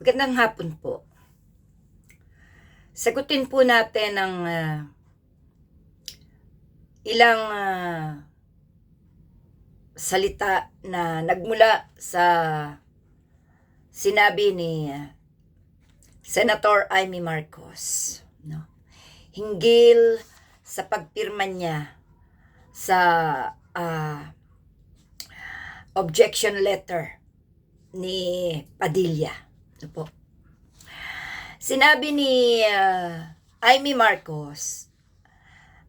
Magandang hapon po. Sagutin po natin ang ah, ilang ah, salita na nagmula sa sinabi ni ah, Senator Amy Marcos. No? Hinggil sa pagpirma niya sa ah, objection letter ni Padilla. Ano po? Sinabi ni ah, Amy Marcos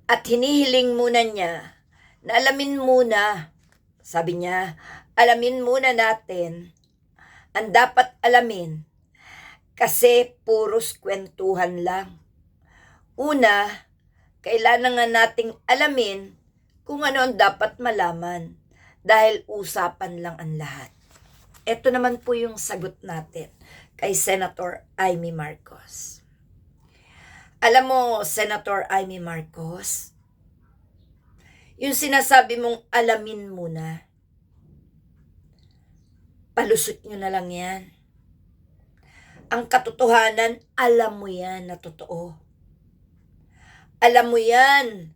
at hinihiling muna niya na alamin muna, sabi niya, alamin muna natin ang dapat alamin kasi puros kwentuhan lang. Una, kailangan nga nating alamin kung ano ang dapat malaman dahil usapan lang ang lahat. Ito naman po yung sagot natin kay Senator Amy Marcos. Alam mo, Senator Amy Marcos, yung sinasabi mong alamin muna, palusot nyo na lang yan. Ang katotohanan, alam mo yan na totoo. Alam mo yan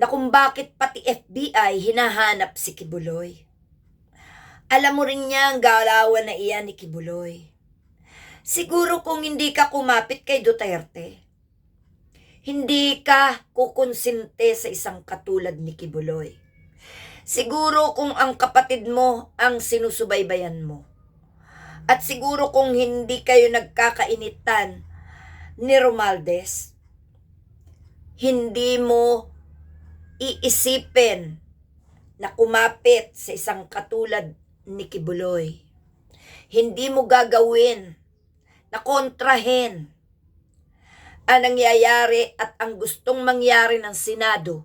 na kung bakit pati FBI hinahanap si Kibuloy. Alam mo rin niya ang galawan na iyan ni Kibuloy. Siguro kung hindi ka kumapit kay Duterte, hindi ka kukonsinte sa isang katulad ni Kibuloy. Siguro kung ang kapatid mo ang sinusubaybayan mo. At siguro kung hindi kayo nagkakainitan ni Romaldes, hindi mo iisipin na kumapit sa isang katulad ni Kibuloy. Hindi mo gagawin na kontrahen ang nangyayari at ang gustong mangyari ng Senado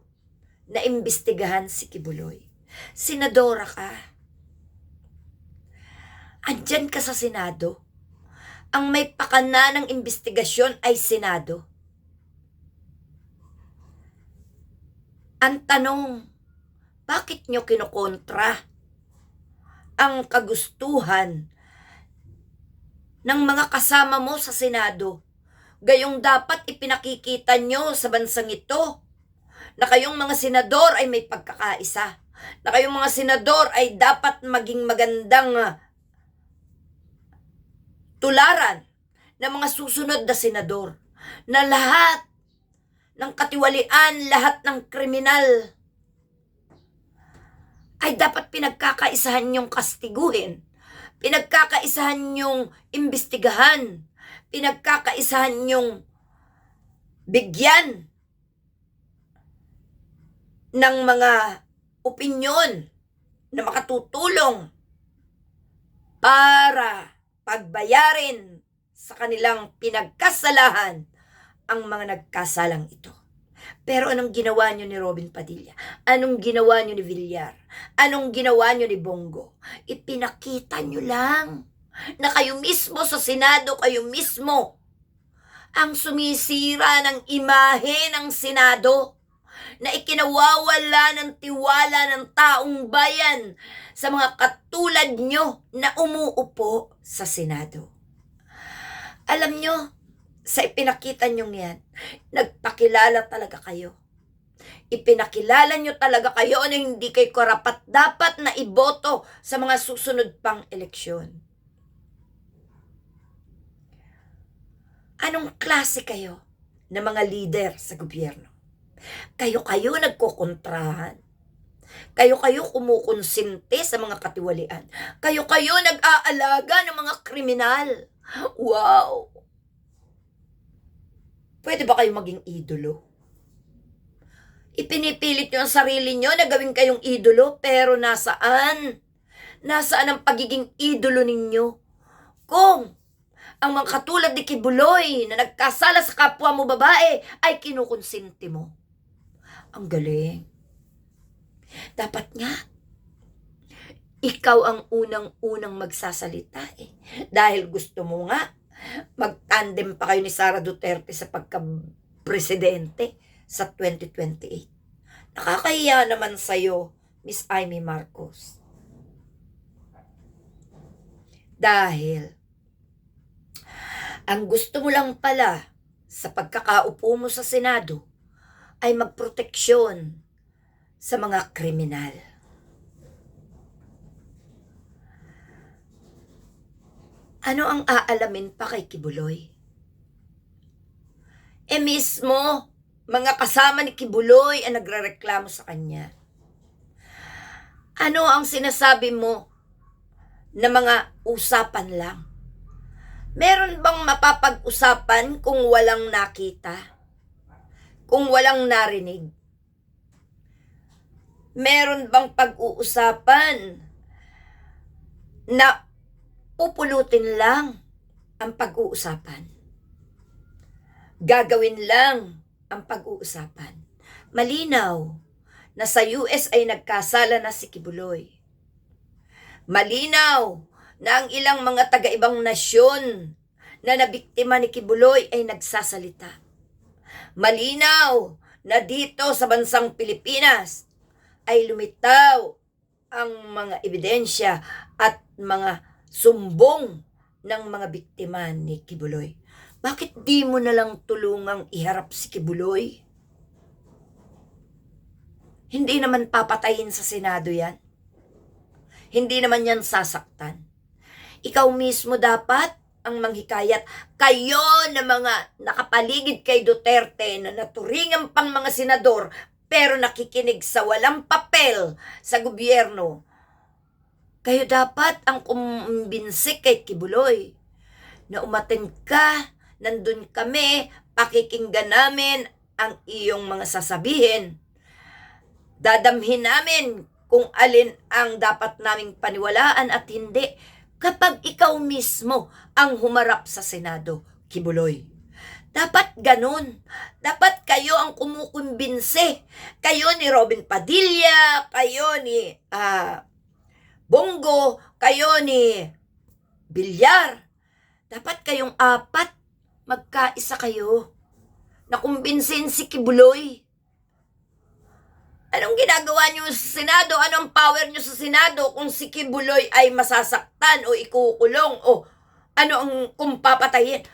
na imbestigahan si Kibuloy. Senadora ka. Andyan ka sa Senado. Ang may pakana ng investigasyon ay Senado. Ang tanong, bakit nyo kinukontra ang kagustuhan ng mga kasama mo sa Senado? Gayong dapat ipinakikita nyo sa bansang ito na kayong mga senador ay may pagkakaisa. Na kayong mga senador ay dapat maging magandang ah, tularan ng mga susunod na senador. Na lahat ng katiwalian, lahat ng kriminal ay dapat pinagkakaisahan yung kastiguhin. Pinagkakaisahan yung imbestigahan. Pinagkakaisahan yung bigyan ng mga opinyon na makatutulong para pagbayarin sa kanilang pinagkasalahan ang mga nagkasalang ito. Pero anong ginawa nyo ni Robin Padilla? Anong ginawa nyo ni Villar? Anong ginawa nyo ni Bongo? Ipinakita nyo lang na kayo mismo sa Senado, kayo mismo ang sumisira ng imahe ng Senado na ikinawawala ng tiwala ng taong bayan sa mga katulad nyo na umuupo sa Senado. Alam nyo, sa ipinakita nyo yan, nagpakilala talaga kayo. Ipinakilala nyo talaga kayo na hindi kayo karapat dapat na iboto sa mga susunod pang eleksyon. Anong klase kayo na mga leader sa gobyerno? Kayo-kayo nagkokontrahan. Kayo-kayo kumukonsinte sa mga katiwalian. Kayo-kayo nag-aalaga ng mga kriminal. Wow! Pwede ba kayo maging idolo? Ipinipilit nyo ang sarili nyo na gawin kayong idolo, pero nasaan? Nasaan ang pagiging idolo ninyo? Kung ang mga katulad ni Kibuloy na nagkasala sa kapwa mo babae ay kinukonsinti mo. Ang galing. Dapat nga, ikaw ang unang-unang magsasalita eh. Dahil gusto mo nga, magtandem pa kayo ni Sara Duterte sa pagka-presidente sa 2028. Nakakahiya naman sa'yo, Miss Amy Marcos. Dahil Ang gusto mo lang pala sa pagkakaupo mo sa Senado ay magproteksyon sa mga kriminal. Ano ang aalamin pa kay Kibuloy? E mismo, mga kasama ni Kibuloy ang nagrereklamo sa kanya. Ano ang sinasabi mo na mga usapan lang? Meron bang mapapag-usapan kung walang nakita? Kung walang narinig? Meron bang pag-uusapan na pupulutin lang ang pag-uusapan? Gagawin lang ang pag-uusapan. Malinaw na sa US ay nagkasala na si Kibuloy. Malinaw na ang ilang mga taga-ibang nasyon na nabiktima ni Kibuloy ay nagsasalita. Malinaw na dito sa bansang Pilipinas ay lumitaw ang mga ebidensya at mga sumbong ng mga biktima ni Kibuloy. Bakit di mo na lang tulungang iharap si Kibuloy? Hindi naman papatayin sa Senado yan. Hindi naman yan sasaktan. Ikaw mismo dapat ang manghikayat. Kayo na mga nakapaligid kay Duterte na naturingan pang mga senador pero nakikinig sa walang papel sa gobyerno. Kayo dapat ang kumbinsi kay Kibuloy na umaten ka, nandun kami, pakikinggan namin ang iyong mga sasabihin. Dadamhin namin kung alin ang dapat naming paniwalaan at hindi kapag ikaw mismo ang humarap sa Senado, Kibuloy. Dapat ganun. Dapat kayo ang kumukumbinse. Kayo ni Robin Padilla, kayo ni ah, Bongo, kayo ni Bilyar. Dapat kayong apat magkaisa kayo na kumbinsin si Kibuloy. Anong ginagawa niyo sa Senado? Anong power niyo sa Senado kung si Kibuloy ay masasaktan o ikukulong o ano ang kung papatayin?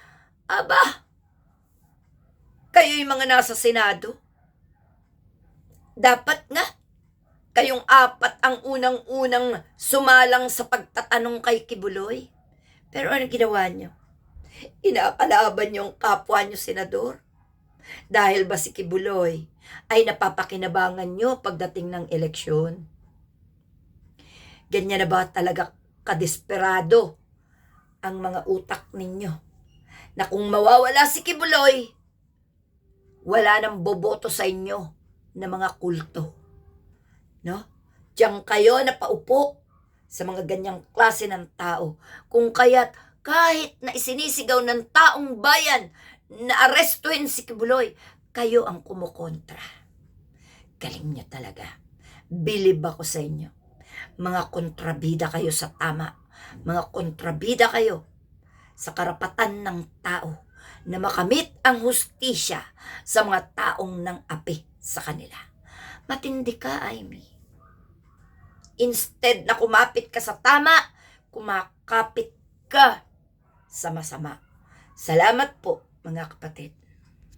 Aba, kayo yung mga nasa Senado. Dapat nga, kayong apat ang unang-unang sumalang sa pagtatanong kay Kibuloy. Pero ano ginawa niyo? Inapalaban yung kapwa niyo, Senador. Dahil ba si Kibuloy ay napapakinabangan nyo pagdating ng eleksyon? Ganyan na ba talaga kadesperado ang mga utak ninyo? Na kung mawawala si Kibuloy, wala nang boboto sa inyo na mga kulto. No? Diyan kayo na paupo sa mga ganyang klase ng tao. Kung kaya't kahit na isinisigaw ng taong bayan na arestuhin si Kibuloy, kayo ang kumukontra. Galing niyo talaga. Bilib ako sa inyo. Mga kontrabida kayo sa tama. Mga kontrabida kayo sa karapatan ng tao na makamit ang hustisya sa mga taong nang api sa kanila. Matindi ka, Amy. Instead na kumapit ka sa tama, kumakapit ka sa masama. Salamat po, mga kapatid.